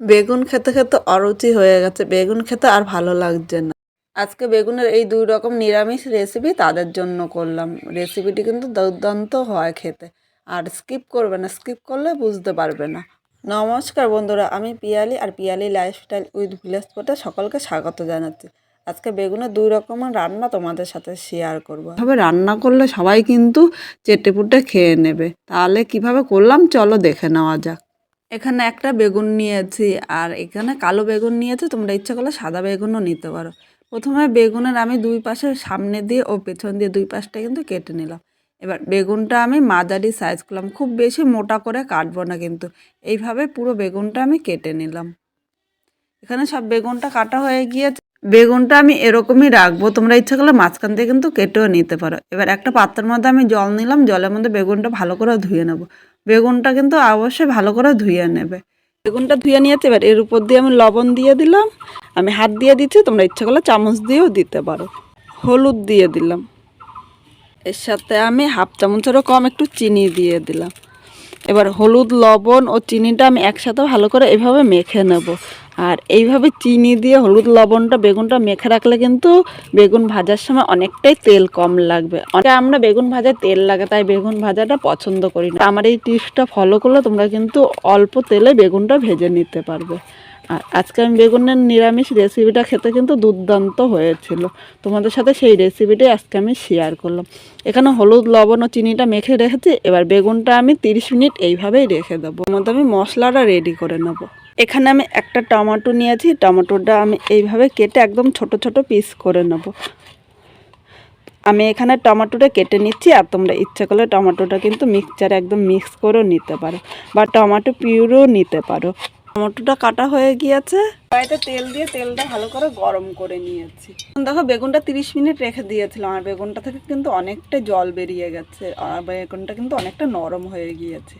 বেগুন খেতে খেতে অরুচি হয়ে গেছে। বেগুন খেতে আর ভালো লাগছে না। আজকে বেগুনের এই দুই রকম নিরামিষ রেসিপি তাদের জন্য করলাম। রেসিপিটি কিন্তু দুর্দান্ত হয় খেতে। আর স্কিপ করবে না। স্কিপ করলে বুঝতে পারবে না। নমস্কার বন্ধুরা, আমি পিয়ালি আর পিয়ালি লাইফস্টাইল উইথ ভিলেজ স্পটে সকলকে স্বাগত জানাচ্ছি। আজকে বেগুনের দুই রকমের রান্না তোমাদের সাথে শেয়ার করব। তবে রান্না করলে সবাই কিন্তু চেটে পুটে খেয়ে নেবে। তাহলে কীভাবে করলাম? চলো দেখে নেওয়া যাক। এখানে একটা বেগুন নিয়েছি, আর এখানে কালো বেগুন নিয়েছি, তোমরা ইচ্ছা করলে সাদা বেগুনও নিতে পারো। প্রথমে বেগুনের আমি দুই পাশে সামনে দিয়ে ও পেছন দিয়ে দুই পাশটা কিন্তু কেটে নিলাম। এবার বেগুনটা আমি মাঝারি সাইজ করলাম, খুব বেশি মোটা করে কাটবো না কিন্তু। এইভাবে পুরো বেগুনটা আমি কেটে নিলাম। এখানে সব বেগুনটা কাটা হয়ে গিয়েছে। বেগুনটা আমি এরকমই রাখব, তোমরা ইচ্ছা করলে মাঝখান দিয়ে কিন্তু কেটেও নিতে পারো। এবার একটা পাত্রের মধ্যে আমি জল নিলাম, জলের মধ্যে বেগুনটা ভালো করে ধুয়ে নেব। বেগুনটা কিন্তু অবশ্যই ভালো করে ধুয়ে নেবে। বেগুনটা ধুয়ে নিয়েছে, এবার এর উপর দিয়ে আমি লবণ দিয়ে দিলাম। আমি হাত দিয়ে দিচ্ছি, তোমরা ইচ্ছা করলে চামচ দিয়েও দিতে পারো। হলুদ দিয়ে দিলাম। এর সাথে আমি হাফ চামচেরও কম একটু চিনি দিয়ে দিলাম। এবার হলুদ, লবণ ও চিনিটা আমি একসাথে ভালো করে এভাবে মেখে নেব। আর এইভাবে চিনি দিয়ে হলুদ লবণটা, বেগুনটা মেখে রাখলে কিন্তু বেগুন ভাজার সময় অনেকটাই তেল কম লাগবে। অনেকে আমরা বেগুন ভাজায় তেল লাগে, তাই বেগুন ভাজাটা পছন্দ করি না। আমার এই টিপসটা ফলো করলে তোমরা কিন্তু অল্প তেলে বেগুনটা ভেজে নিতে পারবে। আর আজকে আমি বেগুনের নিরামিষ রেসিপিটা খেতে কিন্তু দুর্দান্ত হয়েছিল। তোমাদের সাথে সেই রেসিপিটাই আজকে আমি শেয়ার করলাম। এখানে হলুদ, লবণ ও চিনিটা মেখে রেখেছি। এবার বেগুনটা আমি তিরিশ মিনিট এইভাবেই রেখে দেবো। মধ্যে আমি মশলাটা রেডি করে নেব। এখানে আমি একটা টমেটো নিয়েছি, টমেটোটা আমি এইভাবে কেটে একদম ছোট ছোট পিস করে নেব। আমি এখানে টমেটোটা কেটে নিচ্ছি আর তোমরা ইচ্ছে করলে টমেটোটা কিন্তু মিক্সচারে একদম মিক্স করেও নিতে পারো বা টমেটো পিউরও নিতে পারো। টমেটোটা কাটা হয়ে গিয়েছে, কড়াইতে তেল দিয়ে তেলটা ভালো করে গরম করে নিয়েছি। দেখো বেগুনটা তিরিশ মিনিট রেখে দিয়েছিলাম, আর বেগুনটা থেকে কিন্তু অনেকটা জল বেরিয়ে গেছে, আর বেগুনটা কিন্তু অনেকটা নরম হয়ে গিয়েছে।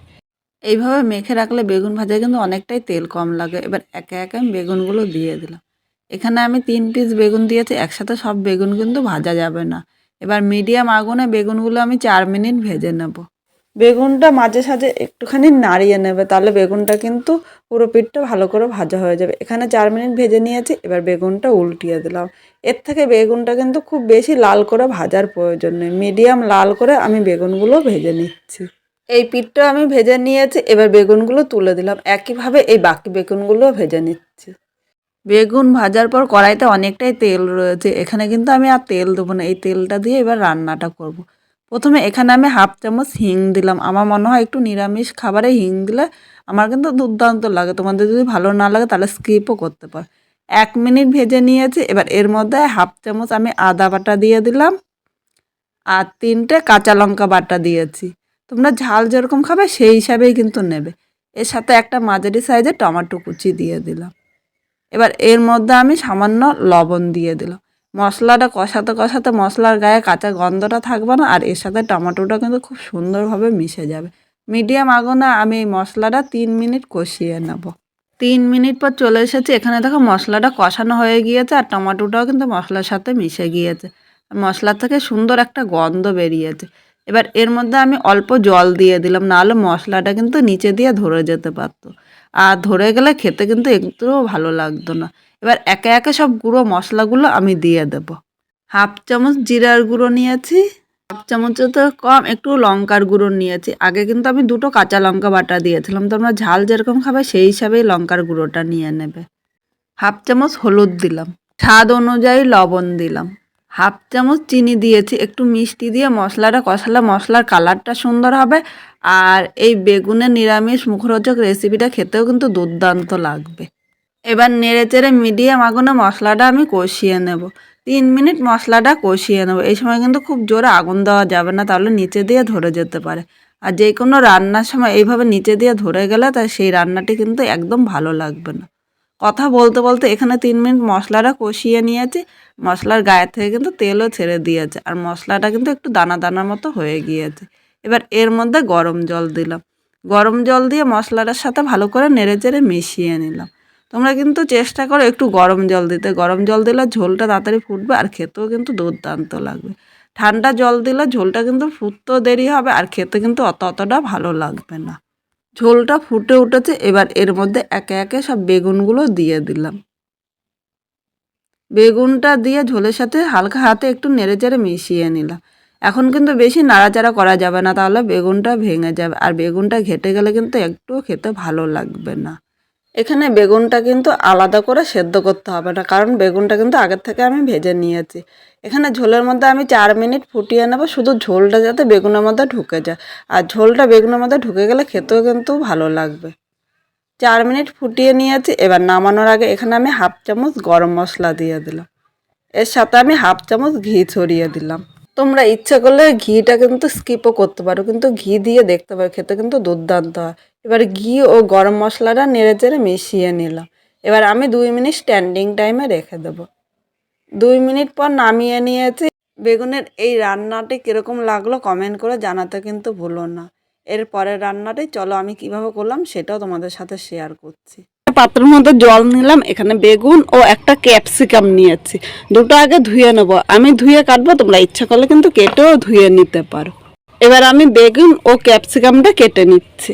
এইভাবে মেখে রাখলে বেগুন ভাজায় কিন্তু অনেকটাই তেল কম লাগে। এবার একে একে আমি বেগুনগুলো দিয়ে দিলাম। এখানে আমি তিন পিস বেগুন দিয়েছি, একসাথে সব বেগুন কিন্তু ভাজা যাবে না। এবার মিডিয়াম আগুনে বেগুনগুলো আমি চার মিনিট ভেজে নেব। বেগুনটা মাঝে সাঝে একটুখানি নাড়িয়ে নেবে, তাহলে বেগুনটা কিন্তু পুরো পিঠটা ভালো করে ভাজা হয়ে যাবে। এখানে চার মিনিট ভেজে নিয়েছি, এবার বেগুনটা উল্টিয়ে দিলাম। এর থেকে বেগুনটা কিন্তু খুব বেশি লাল করে ভাজার প্রয়োজন নেই। মিডিয়াম লাল করে আমি বেগুনগুলো ভেজে নিচ্ছি। এই পিঠটা আমি ভেজে নিয়েছি, এবার বেগুনগুলো তুলে দিলাম। একইভাবে এই বাকি বেগুনগুলো ভেজে নিচ্ছি। বেগুন ভাজার পর কড়াইতে অনেকটাই তেল রয়েছে, এখানে কিন্তু আমি আর তেল দেবো না, এই তেলটা দিয়ে এবার রান্নাটা করব। প্রথমে এখানে আমি হাফ চামচ হিং দিলাম। আমার মনে হয় একটু নিরামিষ খাবারে হিং দিলে আমার কিন্তু দুর্দান্ত লাগে। তোমাদের যদি ভালো না লাগে তাহলে স্কিপও করতে পারো। এক মিনিট ভেজে নিয়েছি, এবার এর মধ্যে হাফ চামচ আমি আদা বাটা দিয়ে দিলাম। আর তিনটে কাঁচা লঙ্কা বাটা দিয়েছি। তোমরা ঝাল যেরকম খাবে, সেই হিসাবেই কিন্তু নেবে। এর সাথে একটা মাঝারি সাইজে টমেটো কুচি দিয়ে দিলাম। এবার এর মধ্যে আমি সামান্য লবণ দিয়ে দিলাম। মশলাটা কষাতে কষাতে মশলার গায়ে কাঁচা গন্ধটা থাকবে না, আর এর সাথে টমেটোটা কিন্তু খুব সুন্দরভাবে মিশে যাবে। মিডিয়াম আগুনে আমি এই মশলাটা তিন মিনিট কষিয়ে নেব। তিন মিনিট পর চলে এসেছি। এখানে দেখো মশলাটা কষানো হয়ে গিয়েছে, আর টমেটোটাও কিন্তু মশলার সাথে মিশে গিয়েছে। মশলা থেকে সুন্দর একটা গন্ধ বেরিয়েছে। এবার এর মধ্যে আমি অল্প জল দিয়ে দিলাম, নাহলে মশলাটা কিন্তু নিচে দিয়ে ধরে যেতে পারতো। আর ধরে গেলে খেতে কিন্তু একটুও ভালো লাগতো না। এবার একে একে সব গুঁড়ো মশলাগুলো আমি দিয়ে দেব। হাফ চামচ জিরার গুঁড়ো নিয়েছি, হাফ চামচের তো কম, একটু লঙ্কার গুঁড়ো নিয়েছি। আগে কিন্তু আমি দুটো কাঁচা লঙ্কা বাটা দিয়েছিলাম, তোমরা ঝাল যেরকম খাবে সেই হিসাবেই লঙ্কার গুঁড়োটা নিয়ে নেবে। হাফ চামচ হলুদ দিলাম, স্বাদ অনুযায়ী লবণ দিলাম। হাফ চামচ চিনি দিয়েছি, একটু মিষ্টি দিয়ে মশলাটা কষালে মশলার কালারটা সুন্দর হবে। আর এই বেগুনের নিরামিষ মুখরোচক রেসিপিটা খেতেও কিন্তু দুর্দান্ত লাগবে। এবার নেড়ে চেড়ে মিডিয়াম আগুনে মশলাটা আমি কষিয়ে নেব। তিন মিনিট মশলাটা কষিয়ে নেব। এই সময় কিন্তু খুব জোরে আগুন দেওয়া যাবে না, তাহলে নিচে দিয়ে ধরে যেতে পারে। আর যে কোনো রান্নার সময় এইভাবে নিচে দিয়ে ধরে গেলে তাই সেই রান্নাটি কিন্তু একদম ভালো লাগবে না। কথা বলতে বলতে এখানে তিন মিনিট মশলাটা কষিয়ে নিয়েছি। মশলার গায়ে থেকে কিন্তু তেলও ছেড়ে দিয়েছে আর মশলাটা কিন্তু একটু দানা দানার মতো হয়ে গিয়েছে। এবার এর মধ্যে গরম জল দিলাম। গরম জল দিয়ে মশলাটার সাথে ভালো করে নেড়ে চেড়ে মিশিয়ে নিলাম। তোমরা কিন্তু চেষ্টা করো একটু গরম জল দিতে। গরম জল দিলে ঝোলটা তাড়াতাড়ি ফুটবে আর খেতেও কিন্তু দুর্দান্ত লাগবে। ঠান্ডা জল দিলে ঝোলটা কিন্তু ফুটতেও দেরি হবে আর খেতে কিন্তু অত অতটা ভালো লাগবে না। ঝোলটা ফুটে উঠেছে, এবার এর মধ্যে একে একে সব বেগুনগুলো দিয়ে দিলাম। বেগুনটা দিয়ে ঝোলের সাথে হালকা হাতে একটু নেড়ে চেড়ে মিশিয়ে নিলাম। এখন কিন্তু বেশি নাড়াচাড়া করা যাবে না, তাহলে বেগুনটা ভেঙে যাবে, আর বেগুনটা ঘেটে গেলে কিন্তু একটুও খেতে ভালো লাগবে না। এখানে বেগুনটা কিন্তু আলাদা করে সেদ্ধ করতে হবে না, কারণ বেগুনটা কিন্তু আগের থেকে আমি ভেজে নিয়েছি। এখানে ঝোলের মধ্যে আমি চার মিনিট ফুটিয়ে নেব, শুধু ঝোলটা যাতে বেগুনের মধ্যে ঢুকে যায়। আর ঝোলটা বেগুনের মধ্যে ঢুকে গেলে খেতেও কিন্তু ভালো লাগবে। চার মিনিট ফুটিয়ে নিয়েছি, এবার নামানোর আগে এখানে আমি হাফ চামচ গরম মশলা দিয়ে দিলাম। এর সাথে আমি হাফ চামচ ঘি ছড়িয়ে দিলাম। তোমরা ইচ্ছা করলে ঘিটা কিন্তু স্কিপও করতে পারো, কিন্তু ঘি দিয়ে দেখতে পারো, খেতে কিন্তু দুর্দান্ত হয়। এবার ঘি ও গরম মশলাটা নেড়ে চেড়ে মিশিয়ে নিলাম। এবার আমি দুই মিনিট স্ট্যান্ডিং টাইমে রেখে দেবো। দুই মিনিট পর নামিয়ে নিয়েছি। বেগুনের এই রান্নাটি কীরকম লাগল কমেন্ট করে জানাতে কিন্তু ভুলো না। এর পরের রান্নাটি চলো আমি কীভাবে করলাম সেটাও তোমাদের সাথে শেয়ার করছি। পাত্রের মধ্যে জল নিলাম, এখানে বেগুন ও একটা ক্যাপসিকাম নিয়েছি। দুটো আগে ধুয়ে নেব। আমি ধুয়ে কাটবো, তোমরা ইচ্ছা করলে কিন্তু কেটেও ধুয়ে নিতে পারো। এবার আমি বেগুন ও ক্যাপসিকামটা কেটে নিচ্ছি।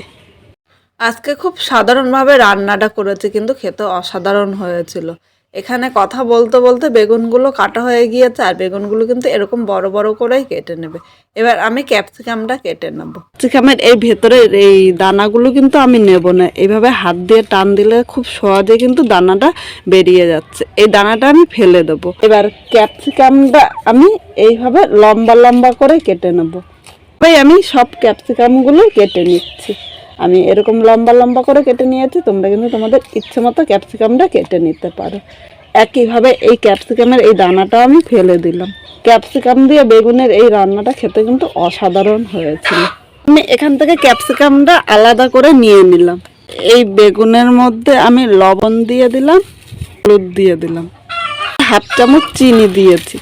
আজকে খুব সাধারণভাবে রান্নাটা করেছি, কিন্তু খেতে অসাধারণ হয়েছিল। এখানে কথা বলতে বলতে বেগুনগুলো কাটা হয়ে গিয়েছে, আর বেগুনগুলো কিন্তু এরকম বড় বড় করেই কেটে নেবে। এবার আমি ক্যাপসিকামটা কেটে নেব। ক্যাপসিকামের এই ভেতরের এই দানাগুলো কিন্তু আমি নেব না। এইভাবে হাত দিয়ে টান দিলে খুব সহজে কিন্তু দানাটা বেরিয়ে যাচ্ছে। এই দানাটা আমি ফেলে দেবো। এবার ক্যাপসিকামটা আমি এইভাবে লম্বা লম্বা করে কেটে নেব। আমি সব ক্যাপসিকামগুলো কেটে নিচ্ছি। আমি এরকম লম্বা লম্বা করে কেটে নিয়েছি, তোমরা কিন্তু তোমাদের ইচ্ছে মতো ক্যাপসিকামটা কেটে নিতে পারো। একইভাবে এই ক্যাপসিকামের এই দানাটাও আমি ফেলে দিলাম। ক্যাপসিকাম দিয়ে বেগুনের এই রান্নাটা খেতে কিন্তু অসাধারণ হয়েছিল। আমি এখান থেকে ক্যাপসিকামটা আলাদা করে নিয়ে নিলাম। এই বেগুনের মধ্যে আমি লবণ দিয়ে দিলাম, হলুদ দিয়ে দিলাম। হাফ চামচ চিনি দিয়েছি।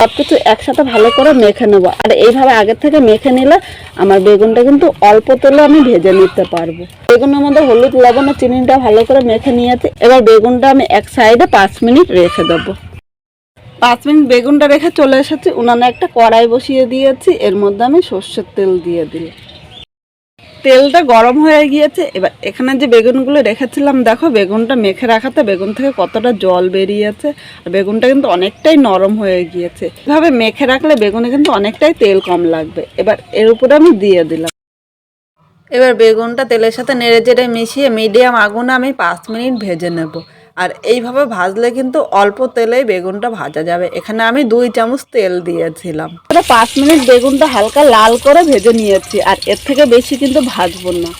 সব কিছু একসাথে ভালো করে মেখে নেব। আর এইভাবে আগের থেকে মেখে নিলে আমার বেগুনটা কিন্তু অল্প তেলে আমি ভেজে নিতে পারব। বেগুনের মধ্যে হলুদ, লবণ চিনিটা ভালো করে মেখে নিয়েছি। এবার বেগুনটা আমি এক সাইডে পাঁচ মিনিট রেখে দেবো। পাঁচ মিনিট বেগুনটা রেখে চলে এসেছি। উনানে একটা কড়াই বসিয়ে দিয়েছি। এর মধ্যে আমি সর্ষের তেল দিয়ে দিই তেলটা গরম হয়ে গিয়েছে। এবার এখানে যে বেগুনগুলো রেখেছিলাম, দেখো বেগুনটা মেখে রাখাতে বেগুন থেকে কতটা জল বেরিয়েছে। আর বেগুনটা কিন্তু অনেকটাই নরম হয়ে গিয়েছে। এভাবে মেখে রাখলে বেগুনে কিন্তু অনেকটাই তেল কম লাগবে। এবার এর উপরে আমি দিয়ে দিলাম। এবার বেগুনটা তেলের সাথে নেড়ে চেড়ে মিশিয়ে মিডিয়াম আগুনে আমি পাঁচ মিনিট ভেজে নেব। আর এইভাবে ভাজলে কিন্তু অল্প তেলেই বেগুনটা ভাজা যাবে। এখানে আমি দুই চামচ তেল দিয়েছিলাম। পাঁচ মিনিট বেগুনটা হালকা লাল করে ভেজে নিয়েছি, আর এর থেকে বেশি কিন্তু ভাজবো না।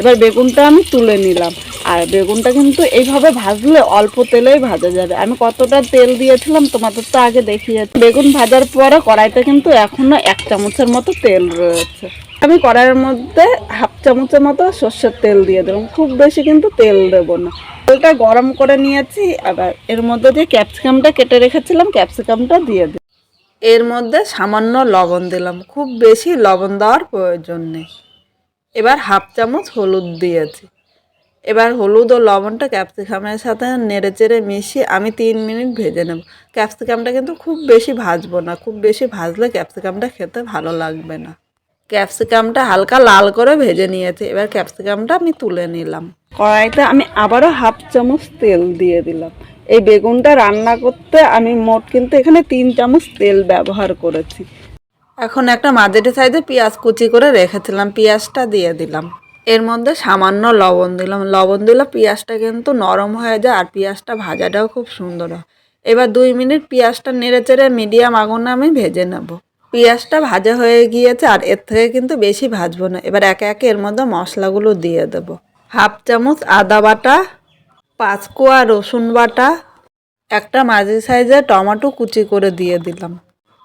এবার বেগুনটা আমি তুলে নিলাম, আর বেগুনটা কিন্তু এইভাবে ভাজলে অল্প তেলেই ভাজা যাবে। আমি কতটা তেল দিয়েছিলাম তোমাদের তো আগে দেখিয়েছি। বেগুন ভাজার পরে কড়াইতে কিন্তু এখনও এক চামচের মতো তেল রয়েছে। আমি কড়াইয়ের মধ্যে হাফ চামচের মতো সর্ষের তেল দিয়ে দিলাম। খুব বেশি কিন্তু তেল দেবো না। তেলটা গরম করে নিয়েছি, আবার এর মধ্যে যে ক্যাপসিকামটা কেটে রেখেছিলাম, ক্যাপসিকামটা দিয়ে দিই এর মধ্যে সামান্য লবণ দিলাম। খুব বেশি লবণ দেওয়ার প্রয়োজন নেই। এবার হাফ চামচ হলুদ দিয়েছি। এবার হলুদ ও লবণটা ক্যাপসিকামের সাথে নেড়ে চেড়ে মিশিয়ে আমি তিন মিনিট ভেজে নেব। ক্যাপসিকামটা কিন্তু খুব বেশি ভাজবো না। খুব বেশি ভাজলে ক্যাপসিকামটা খেতে ভালো লাগবে না। ক্যাপসিকামটা হালকা লাল করে ভেজে নিয়েছি। এবার ক্যাপসিকামটা আমি তুলে নিলাম। কড়াইতে আমি আবারও হাফ চামচ তেল দিয়ে দিলাম। এই বেগুনটা রান্না করতে আমি মোট কিন্তু এখানে তিন চামচ তেল ব্যবহার করেছি। এখন একটা মাঝারি সাইজে পেঁয়াজ কুচি করে রেখেছিলাম। পেঁয়াজটা দিয়ে দিলাম। এর মধ্যে সামান্য লবণ দিলাম। লবণ দিলে পেঁয়াজটা কিন্তু নরম হয়ে যায় আর পেঁয়াজটা ভাজাটাও খুব সুন্দর হয়। এবার দুই মিনিট পেঁয়াজটা নেড়ে চেড়ে মিডিয়াম আগুনে আমি ভেজে নেব। পেঁয়াজটা ভাজা হয়ে গিয়েছে আর এর থেকে কিন্তু বেশি ভাজবো না। এবার একে একে এর মধ্যে মশলাগুলো দিয়ে দেবো। হাফ চামচ আদা বাটা, পাঁচ কোয়া রসুন বাটা, একটা মাঝি সাইজের টমেটো কুচি করে দিয়ে দিলাম।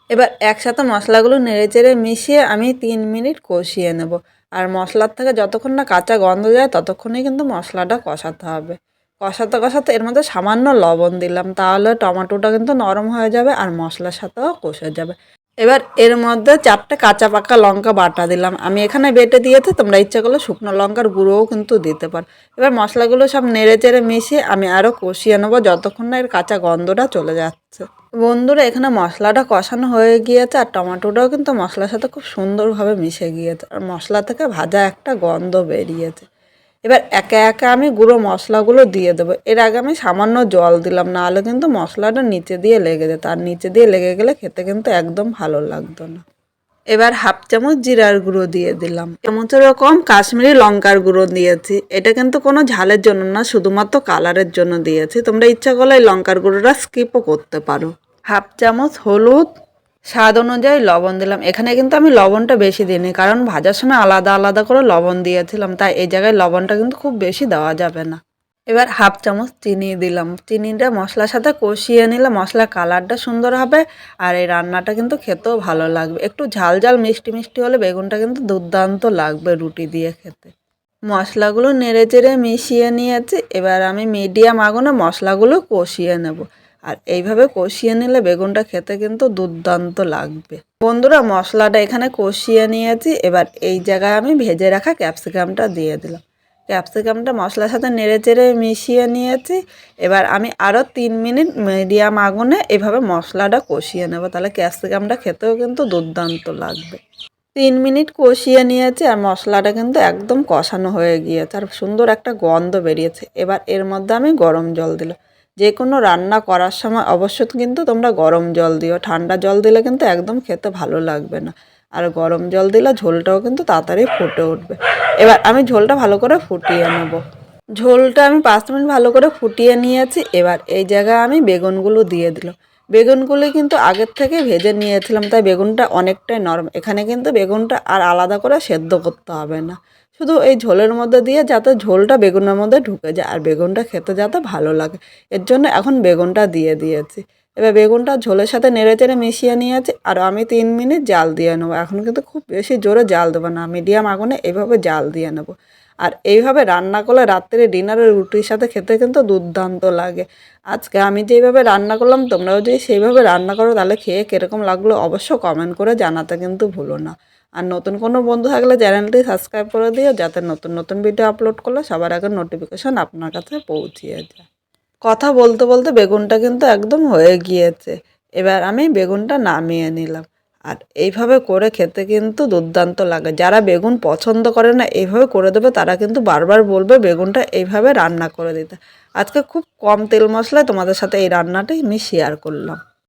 এবার একসাথে মশলাগুলো নেড়ে চেড়ে মিশিয়ে আমি তিন মিনিট কষিয়ে নেব। আর মশলার থেকে যতক্ষণ না কাঁচা গন্ধ যায়, ততক্ষণই কিন্তু মশলাটা কষাতে হবে। কষাতে কষাতে এর মধ্যে সামান্য লবণ দিলাম, তাহলে টমেটোটা কিন্তু নরম হয়ে যাবে আর মশলার সাথেও কষে যাবে। এবার এর মধ্যে চারটে কাঁচা পাকা লঙ্কা বাটা দিলাম। আমি এখানে বেটে দিয়েছি, তোমরা ইচ্ছা করলে শুকনো লঙ্কার গুঁড়োও কিন্তু দিতে পারো। এবার মশলাগুলো সব নেড়ে চেড়ে মিশিয়ে আমি আরও কষিয়ে নেব যতক্ষণ না এর কাঁচা গন্ধটা চলে যাচ্ছে। বন্ধুরা, এখানে মশলাটা কষানো হয়ে গিয়েছে আর টমেটোটাও কিন্তু মশলার সাথে খুব সুন্দরভাবে মিশে গিয়েছে। আর মশলা থেকে ভাজা একটা গন্ধ বেরিয়েছে। এবার একে একে আমি গুঁড়ো মশলাগুলো দিয়ে দেবো। এর আগে আমি সামান্য জল দিলাম, নাহলে কিন্তু মশলাটা নিচে দিয়ে লেগে যেত, আর নিচে দিয়ে লেগে গেলে খেতে কিন্তু একদম ভালো লাগতো না। এবার হাফ চামচ জিরার গুঁড়ো দিয়ে দিলাম। চামচের কম কাশ্মীরি লঙ্কার গুঁড়ো দিয়েছি। এটা কিন্তু কোনো ঝালের জন্য না, শুধুমাত্র কালারের জন্য দিয়েছি। তোমরা ইচ্ছা করলে এই লঙ্কার গুঁড়োটা স্কিপও করতে পারো। হাফ চামচ হলুদ স্বাদ অনুযায়ী লবণ দিলাম। এখানে কিন্তু আমি লবণটা বেশি দিইনি, কারণ ভাজার সময় আলাদা আলাদা করে লবণ দিয়েছিলাম, তাই এই জায়গায় লবণটা কিন্তু খুব বেশি দেওয়া যাবে না। এবার হাফ চামচ চিনি দিলাম। চিনিটা মশলার সাথে কষিয়ে নিলে মশলার কালারটা সুন্দর হবে আর এই রান্নাটা কিন্তু খেতেও ভালো লাগবে। একটু ঝাল ঝাল, মিষ্টি মিষ্টি হলে বেগুনটা কিন্তু দুর্দান্ত লাগবে রুটি দিয়ে খেতে। মশলাগুলো নেড়ে চেড়ে মিশিয়ে নিয়েছি। এবার আমি মিডিয়াম আগুনে মশলাগুলো কষিয়ে নেব। আর এইভাবে কষিয়ে নিলে বেগুনটা খেতে কিন্তু দুর্দান্ত লাগবে। বন্ধুরা, মশলাটা এখানে কষিয়ে নিয়েছি। এবার এই জায়গায় আমি ভেজে রাখা ক্যাপসিকামটা দিয়ে দিলাম। ক্যাপসিকামটা মশলার সাথে নেড়ে চেড়ে মিশিয়ে নিয়েছি। এবার আমি আরও তিন মিনিট মিডিয়াম আগুনে এভাবে মশলাটা কষিয়ে নেব। তাহলে ক্যাপসিকামটা খেতেও কিন্তু দুর্দান্ত লাগবে। তিন মিনিট কষিয়ে নিয়েছি আর মশলাটা কিন্তু একদম কষানো হয়ে গিয়েছে। আর সুন্দর একটা গন্ধ বেরিয়েছে। এবার এর মধ্যে আমি গরম জল দিলাম। যে কোনো রান্না করার সময় অবশ্যই কিন্তু তোমরা গরম জল দিও। ঠান্ডা জল দিলে কিন্তু একদম খেতে ভালো লাগবে না। আর গরম জল দিলে ঝোলটাও কিন্তু তাড়াতাড়ি ফুটে উঠবে। এবার আমি ঝোলটা ভালো করে ফুটিয়ে নেব। ঝোলটা আমি পাঁচ মিনিট ভালো করে ফুটিয়ে নিয়েছি। এবার এই জায়গায় আমি বেগুনগুলো দিয়ে দিলাম। বেগুনগুলি কিন্তু আগের থেকে ভেজে নিয়েছিলাম, তাই বেগুনটা অনেকটাই নরম। এখানে কিন্তু বেগুনটা আর আলাদা করে সেদ্ধ করতে হবে না। শুধু এই ঝোলের মধ্যে দিয়ে যাতে ঝোলটা বেগুনের মধ্যে ঢুকে যায় আর বেগুনটা খেতে যাতে ভালো লাগে। এর জন্য এখন বেগুনটা দিয়ে দিয়েছি। এবার বেগুনটা ঝোলের সাথে নেড়ে চেড়ে মিশিয়ে নিয়েছি আর আমি তিন মিনিট জাল দিয়ে নেব। এখন কিন্তু খুব বেশি জোরে জাল দেবো না, মিডিয়াম আগুনে এইভাবে জাল দিয়ে নেব। আর এইভাবে রান্না করলে রাত্রে ডিনারের রুটির সাথে খেতে কিন্তু দুর্দান্ত লাগে। আজকে আমি যেইভাবে রান্না করলাম, তোমরাও যদি সেইভাবে রান্না করো, তাহলে খেয়ে কীরকম লাগল অবশ্য কমেন্ট করে জানাতে কিন্তু ভুলো না। আর নতুন কোনো বন্ধু থাকলে চ্যানেলটি সাবস্ক্রাইব করে দিও, যাতে নতুন নতুন ভিডিও আপলোড করলে সবার আগে নোটিফিকেশান আপনার কাছে পৌঁছিয়ে যায়। কথা বলতে বলতে বেগুনটা কিন্তু একদম হয়ে গিয়েছে। এবার আমি বেগুনটা নামিয়ে নিলাম। আর এইভাবে করে খেতে কিন্তু দুর্দান্ত লাগে। যারা বেগুন পছন্দ করে না, এইভাবে করে দেবে, তারা কিন্তু বারবার বলবে বেগুনটা এইভাবে রান্না করে দিতে। আজকে খুব কম তেল মশলায় তোমাদের সাথে এই রান্নাটাই আমি শেয়ার করলাম।